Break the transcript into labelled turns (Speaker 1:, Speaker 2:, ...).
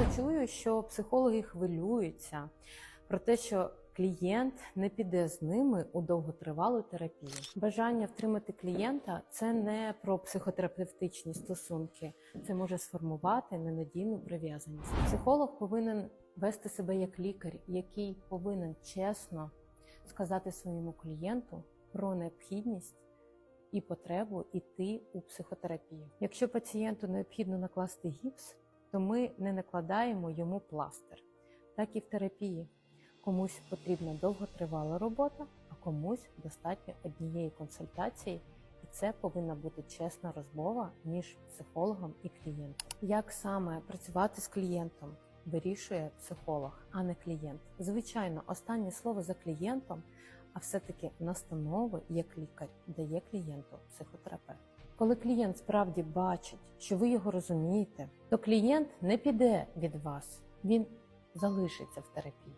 Speaker 1: часто чую, що психологи хвилюються про те, що клієнт не піде з ними у довготривалу терапію. Бажання втримати клієнта це не про психотерапевтичні стосунки, це може сформувати ненадійну прив'язаність. Психолог повинен вести себе як лікар, який повинен чесно сказати своєму клієнту про необхідність і потребу йти у психотерапію. Якщо пацієнту необхідно накласти гіпс, то ми не накладаємо йому пластир. Так і в терапії. Комусь потрібна довготривала робота, а комусь достатньо однієї консультації, і це повинна бути чесна розмова між психологом і клієнтом. Як саме працювати з клієнтом вирішує психолог, а не клієнт. Звичайно, останнє слово за клієнтом, а все-таки настанови як лікар дає клієнту психотерапевт. Коли клієнт справді бачить, що ви його розумієте, то клієнт не піде від вас, він залишиться в терапії.